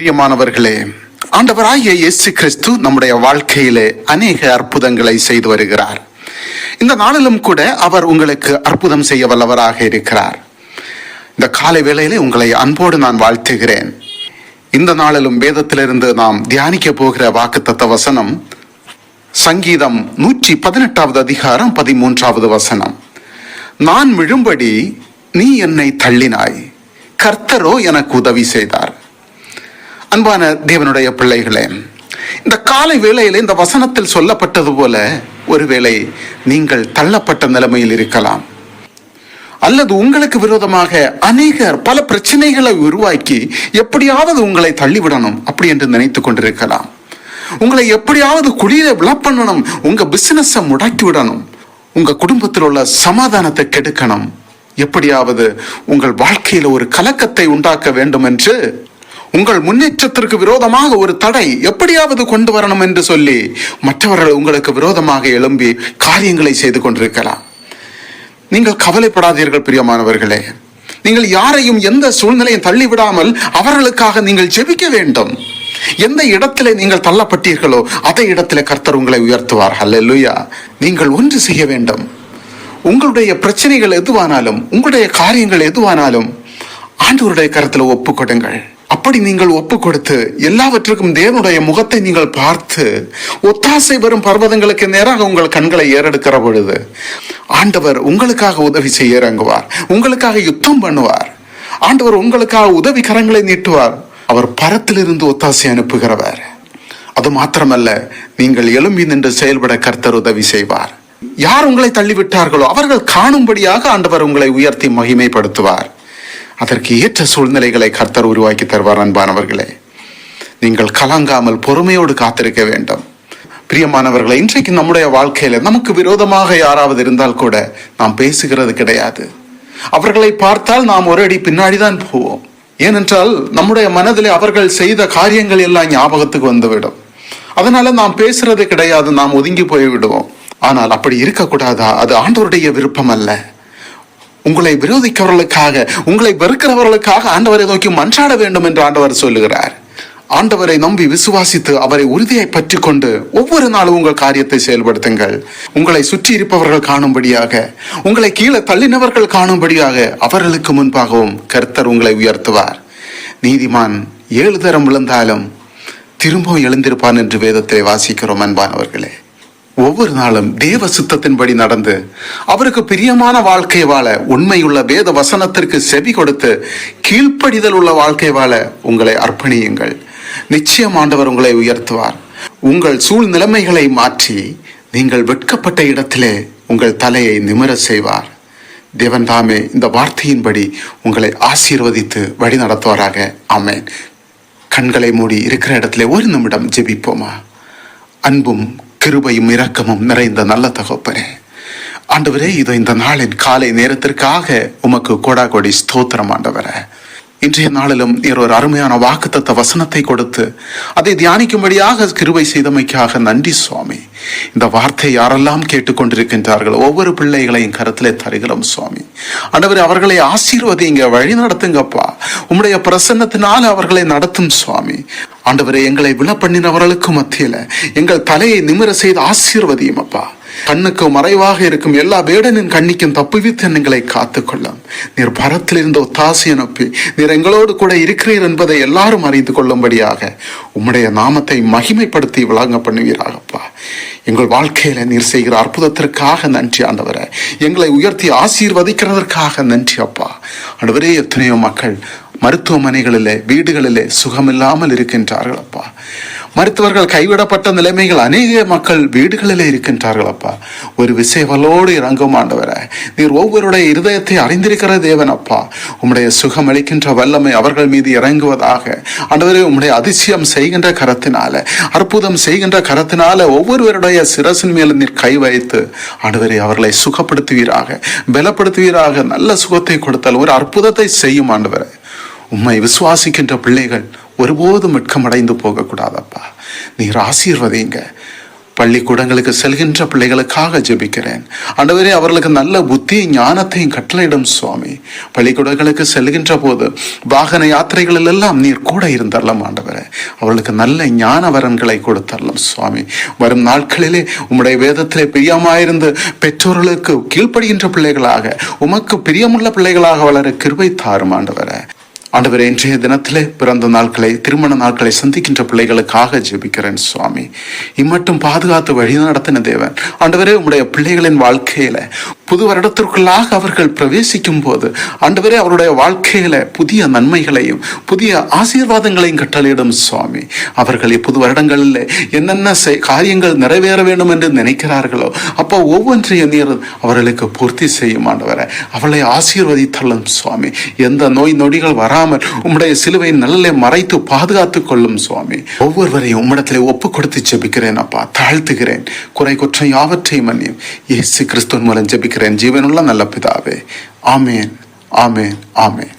பிரியமானவர்களே ஆண்டவராகிய இயேசு கிறிஸ்து நம்முடைய வாழ்க்கையிலே அநேக அற்புதங்களை செய்து வருகிறார். இந்த நாளிலும் கூட அவர் உங்களுக்கு அற்புதம் செய்ய வல்லவராக இருக்கிறார். இந்த காலை வேளையிலே உங்களை அன்போடு நான் வாழ்த்துகிறேன். இந்த நாளிலும் வேதத்திலிருந்து நாம் தியானிக்க போகிற வாக்குத்தத்த வசனம் சங்கீதம் நூற்றி பதினெட்டாவது அதிகாரம் பதிமூன்றாவது வசனம். நான் விழும்படி நீ என்னை தள்ளினாய் கர்த்தரோ எனக்கு உதவி செய்தார். அன்பான தேவனுடைய பிள்ளைகளே இந்த காலை வேளையில் இந்த வசனத்தில் சொல்லப்பட்டது போல ஒருவேளை நீங்கள் தள்ளப்பட்ட நிலைமையில் இருக்கலாம். அல்லது உங்களுக்கு விரோதமாக அநேகர் பல பிரச்சனைகளை உருவாக்கி எப்படியாவது உங்களை தள்ளிவிடணும் அப்படி என்று நினைத்து கொண்டிருக்கலாம். உங்களை எப்படியாவது குளிர விழா பண்ணணும் உங்க பிசினஸை முடக்கி விடணும் உங்க குடும்பத்தில் உள்ள சமாதானத்தை கெடுக்கணும். எப்படியாவது உங்கள் வாழ்க்கையில் ஒரு கலக்கத்தை உண்டாக்க வேண்டும் என்று உங்கள் முன்னேற்றத்திற்கு விரோதமாக ஒரு தடை எப்படியாவது கொண்டு வரணும் என்று சொல்லி மற்றவர்கள் உங்களுக்கு விரோதமாக எழும்பி காரியங்களை செய்து கொண்டிருக்கலாம். நீங்கள் கவலைப்படாதீர்கள் பிரியமானவர்களே. நீங்கள் யாரையும் எந்த சூழ்நிலையும் தள்ளிவிடாமல் அவர்களுக்காக நீங்கள் ஜெபிக்க வேண்டும். எந்த இடத்திலே நீங்கள் தள்ளப்பட்டீர்களோ அதே இடத்திலே கர்த்தர் உங்களை உயர்த்துவார். ஹalleluya. நீங்கள் ஒன்று செய்ய வேண்டும். உங்களுடைய பிரச்சனைகள் எதுவானாலும் உங்களுடைய காரியங்கள் எதுவானாலும் ஆண்டவருடைய கருத்தில் ஒப்புக்கொடுங்கள். அப்படி நீங்கள் ஒப்பு கொடுத்து எல்லாவற்றுக்கும் தேவனுடைய முகத்தை நீங்கள் பார்த்து ஒத்தாசை வரும் பர்வதங்களுக்கு நேராக உங்கள் கண்களை ஏறெடுக்கிற பொழுது ஆண்டவர் உங்களுக்காக உதவி செய்ய இறங்குவார் உங்களுக்காக யுத்தம் பண்ணுவார். ஆண்டவர் உங்களுக்காக உதவி கரங்களை நீட்டுவார். அவர் பரத்திலிருந்து ஒத்தாசை அனுப்புகிறவர். அது மாத்திரமல்ல நீங்கள் எழும்பி நின்று செயல்பட கர்த்தர் உதவி செய்வார். யார் உங்களை தள்ளிவிட்டார்களோ அவர்கள் காணும்படியாக ஆண்டவர் உங்களை உயர்த்தி மகிமைப்படுத்துவார். அதற்கு ஏற்ற சூழ்நிலைகளை கர்த்தர் உருவாக்கி தருவார் அன்பானவர்களே. நீங்கள் கலங்காமல் பொறுமையோடு காத்திருக்க வேண்டும். பிரியமானவர்களை இன்றைக்கு நம்முடைய வாழ்க்கையில நமக்கு விரோதமாக யாராவது இருந்தால் கூட நாம் பேசுகிறது கிடையாது. அவர்களை பார்த்தால் நாம் ஒரு அடி பின்னாடி தான் போவோம். ஏனென்றால் நம்முடைய மனதிலே அவர்கள் செய்த காரியங்கள் எல்லாம் ஞாபகத்துக்கு வந்துவிடும். அதனால நாம் பேசுறது கிடையாது நாம் ஒதுங்கி போய் விடுவோம் ஆனால் அப்படி இருக்கக்கூடாதா? அது ஆண்டவருடைய விருப்பம் அல்ல உங்களை விரோதிக்கிறவர்களுக்காக உங்களை வெறுக்கிறவர்களுக்காக ஆண்டவரை நோக்கி மன்றாட வேண்டும் என்று ஆண்டவர் சொல்லுகிறார். ஆண்டவரை நம்பி விசுவாசித்து அவரை உறுதியை பற்றி கொண்டு ஒவ்வொரு நாளும் உங்கள் காரியத்தை செயல்படுத்துங்கள். உங்களை சுற்றி இருப்பவர்கள் காணும்படியாக உங்களை கீழே தள்ளினவர்கள் காணும்படியாக அவர்களுக்கு முன்பாகவும் கர்த்தர் உங்களை உயர்த்துவார். நீதிமான் ஏழு தரம் விழுந்தாலும் திரும்பவும் எழுந்திருப்பான் என்று வேதத்தை வாசிக்கிறோம் அன்பானவர்களே. ஒவ்வொரு நாளும் தேவ சித்தத்தின்படி நடந்து அவருக்கு பிரியமான வாழ்க்கை வாழ உண்மையுள்ள வேத வசனத்திற்கு செவி கொடுத்து கீழ்ப்படிதல் உள்ள வாழ்க்கை வாழ உங்களை அர்ப்பணியுங்கள். நிச்சயம் ஆண்டவர் உங்களை உயர்த்துவார். உங்கள் சூழ்நிலைமைகளை மாற்றி நீங்கள் வெட்கப்பட்ட இடத்திலே உங்கள் தலையை நிமிர செய்வார். தேவன் தாமே இந்த வார்த்தையின்படி உங்களை ஆசீர்வதித்து வழி நடத்துவாராக ஆமேன். கண்களை மூடி இருக்கிற இடத்துல ஒரு நிமிடம் ஜெபிப்போமா? அன்பும் கிருபையும் இரக்கமும் நிறைந்த நல்ல தகப்பனே. ஆண்டவரே இது இந்த நாளின் காலை நேரத்திற்காக உமக்கு கோடா கோடி ஸ்தோத்திரம் ஆண்டவரே. இன்றைய நாளிலும் நீர் ஒரு அருமையான வாக்குத்தத்த வசனத்தை கொடுத்து அதை தியானிக்கும்படியாக கிருபை செய்தமைக்காக நன்றி சுவாமி. இந்த வார்த்தை யாரெல்லாம் கேட்டுக்கொண்டிருக்கின்றார்கள் ஒவ்வொரு பிள்ளைகளையும் கருத்திலே தருகிறோம் சுவாமி. ஆண்டவர் அவர்களை ஆசீர்வதிங்க வழி நடத்துங்கப்பா. உம்முடைய பிரசன்னத்தினால் அவர்களை நடத்தும் சுவாமி. ஆண்டவரே எங்களை விழ பண்ணினவர்களுக்கு எங்கள் தலையை நிமிர செய்து ஆசீர்வதியும் அப்பா கண்ணுக்கு மறைவாக இருக்கும் எல்லா வேடனின் கண்ணிக்கும் தப்புவித்து எங்களை காத்துக்கொள்ளும் நீர் பரத்தில் இருந்த ஒத்தாசி அனுப்பி நீர் எங்களோடு கூட இருக்கிறீர் என்பதை எல்லாரும் அறிந்து கொள்ளும்படியாக உம்முடைய நாமத்தை மகிமைப்படுத்தி விளங்க பண்ணுவீராகப்பா. எங்கள் வாழ்க்கையில நீர் செய்கிற அற்புதத்திற்காக நன்றி ஆண்டவரை. எங்களை உயர்த்தி ஆசீர்வதிக்கிறதற்காக நன்றி அப்பா. ஆண்டவரே எத்தனையோ மக்கள் மருத்துவமனைகளிலே வீடுகளிலே சுகமில்லாமல் இருக்கின்றார்கள் அப்பா. மருத்துவர்கள் கைவிடப்பட்ட நிலைமைகள் அநேக மக்கள் வீடுகளிலே இருக்கின்றார்கள் அப்பா. ஒரு விசைவலோடு இறங்கும் ஆண்டவரே. நீர் ஒவ்வொருடைய இருதயத்தை அறிந்திருக்கிற தேவன் அப்பா. உம்முடைய சுகம் அளிக்கின்ற வல்லமை அவர்கள் மீது இறங்குவதாக. ஆண்டவரே உம்முடைய அதிசயம் செய்கின்ற கரத்தினால அற்புதம் செய்கின்ற கரத்தினால ஒவ்வொருவருடைய சிரசின் மேல் நீர் கை வைத்து ஆண்டவரே அவர்களை சுகப்படுத்துவீராக பலப்படுத்துவீராக நல்ல சுகத்தை கொடுத்தால் ஒரு அற்புதத்தை செய்யும் ஆண்டவரை. உம்மை விசுவாசிக்கின்ற பிள்ளைகள் ஒருபோதும் வெட்கமடைந்து போகக்கூடாதப்பா. நீர் ஆசீர்வதிங்க. பள்ளிக்கூடங்களுக்கு செல்கின்ற பிள்ளைகளுக்காக ஜெபிக்கிறேன். ஆண்டவரே அவர்களுக்கு நல்ல புத்தி ஞானத்தையும் கட்டளையிடும் சுவாமி. பள்ளிக்கூடங்களுக்கு செல்கின்ற போது வாகன யாத்திரைகளில் எல்லாம் நீர் கூட இருந்தரலாம் ஆண்டவரே. அவர்களுக்கு நல்ல ஞான வரன்களை கொடுத்தரலாம் சுவாமி. வரும் நாட்களிலே உம்முடைய வேதத்திலே பிரியமாயிருந்து பெற்றோர்களுக்கு கீழ்ப்படுகின்ற பிள்ளைகளாக உமக்கு பிரியமுள்ள பிள்ளைகளாக வளர கிருபை தாரும் ஆண்டவரே. ஆண்டவர் இன்றைய தினத்திலே பிறந்த நாட்களை திருமண நாட்களை சந்திக்கின்ற பிள்ளைகளுக்காக ஜெபிக்கிறேன் சுவாமி. இம்மட்டும் பாதுகாத்து வழி நடத்தின தேவன். ஆண்டவரே உங்களுடைய பிள்ளைகளின் வாழ்க்கையில புது வருடத்திற்குள்ளாக அவர்கள் பிரவேசிக்கும் போது ஆண்டவரே அவருடைய வாழ்க்கையில புதிய நன்மைகளையும் புதிய ஆசீர்வாதங்களையும் கட்டளையிடும் சுவாமி. அவர்கள் புது வருடங்களில் என்னென்ன செய்- காரியங்கள் நிறைவேற வேண்டும் என்று நினைக்கிறார்களோ அப்போ ஒவ்வொன்றையும் நீர் அவர்களுக்கு பூர்த்தி செய்யும் ஆண்டவரே. அவளை ஆசீர்வதித்தள்ளும் சுவாமி. எந்த நோய் நொடிகள் வராமல் உம்முடைய சிலுவை நல்ல மறைத்து பாதுகாத்துக் கொள்ளும் சுவாமி. ஒவ்வொருவரையும் உம்மிடத்திலே ஒப்பு கொடுத்து ஜெபிக்கிறேன் அப்பா. தாழ்த்துகிறேன். குறை குற்றம் யாவற்றையும் மன்னியும். இயேசு கிறிஸ்துவன் மூலம் ஜெபிக்கிறேன். ஜீவனுள்ள நல்ல பிதாவே ஆமேன் ஆமேன் ஆமேன்